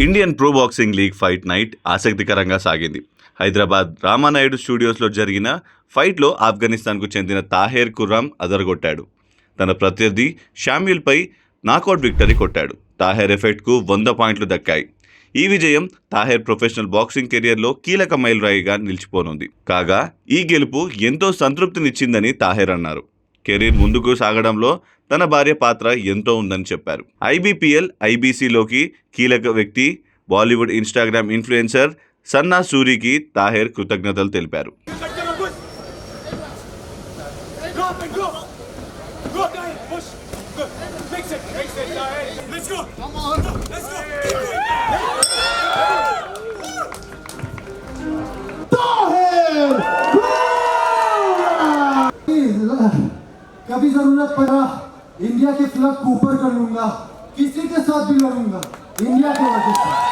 Indian pro boxing league fight night ఆసక్తికరంగా సాగింది. హైదరాబాద్ రామానాయుడు స్టూడియోస్లో జరిగిన ఫైట్లో ఆఫ్ఘనిస్తాన్కు చెందిన తాహేర్ కుర్రామ్ అదరగొట్టాడు. తన ప్రత్యర్థి షామ్యుల్పై నాకౌట్ విక్టరీ కొట్టాడు. తాహేర్ ఎఫెక్ట్కు వంద పాయింట్లు దక్కాయి. ఈ విజయం తాహేర్ ప్రొఫెషనల్ బాక్సింగ్ కెరియర్లో కీలక మైలురాయిగా నిలిచిపోనుంది. కాగా ఈ గెలుపు ఎంతో సంతృప్తినిచ్చిందని తాహేర్ అన్నారు. కెరీర్ ముందుకు సాగడంలో తన భార్య పాత్ర ఎంతో ఉందని చెప్పారు. ఐబీపీఎల్ ఐబీసీలోకి కీలక వ్యక్తి బాలీవుడ్ ఇన్స్టాగ్రామ్ ఇన్ఫ్లుయెన్సర్ సన్నా సూరికి తాహేర్ కృతజ్ఞతలు తెలిపారు. Drop कभी ज़रूरत पड़ा इंडिया के फ्लग को ऊपर कर लूँगा, किसी के साथ भी लड़ूँगा इंडिया के वजह से।